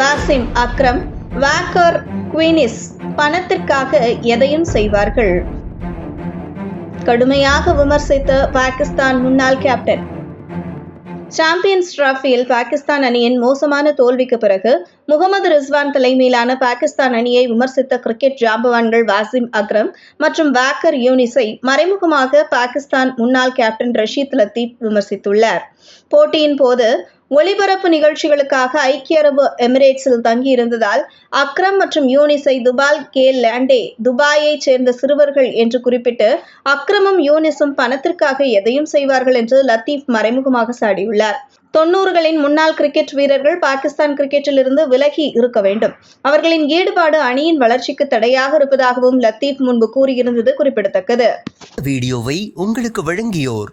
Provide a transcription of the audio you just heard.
Wasim Akram Walker குவீனிஸ் பணத்திற்காக எதையும் செய்வார்கள். கடுமையாக விமர்சித்த பாகிஸ்தான் முன்னாள் கேப்டன் சாம்பியன்ஸ் டிராஃபியில் பாகிஸ்தான் அணியின் மோசமான தோல்விக்கு பிறகு முகமது ரிஸ்வான் தலைமையிலான பாகிஸ்தான் அணியை விமர்சித்த கிரிக்கெட் ஜாம்பவான்கள் வாசிம் அக்ரம் மற்றும் வாக்கர் யூனிஸை மறைமுகமாக பாகிஸ்தான் முன்னாள் கேப்டன் ரஷீத் லத்தீப் விமர்சித்துள்ளார். போட்டியின் போது ஒளிபரப்பு நிகழ்ச்சிகளுக்காக ஐக்கிய அரபு எமிரேட்ஸில் தங்கியிருந்ததால் அக்ரம் மற்றும் யூனிஸை துபால் கே லேண்டே துபாயைச் சேர்ந்த சிறுவர்கள் என்று குறிப்பிட்டு அக்ரமும் யூனிஸும் பணத்திற்காக எதையும் செய்வார்கள் என்று லத்தீப் மறைமுகமாக சாடியுள்ளார். தொன்னூறுகளின் முன்னாள் கிரிக்கெட் வீரர்கள் பாகிஸ்தான் கிரிக்கெட்டிலிருந்து விலகி இருக்க வேண்டும். அவர்களின் ஈடுபாடு அணியின் வளர்ச்சிக்கு தடையாக இருப்பதாகவும் லத்தீப் முன்பு கூறியிருந்தது குறிப்பிடத்தக்கது. வீடியோவை உங்களுக்கு வழங்கியோர்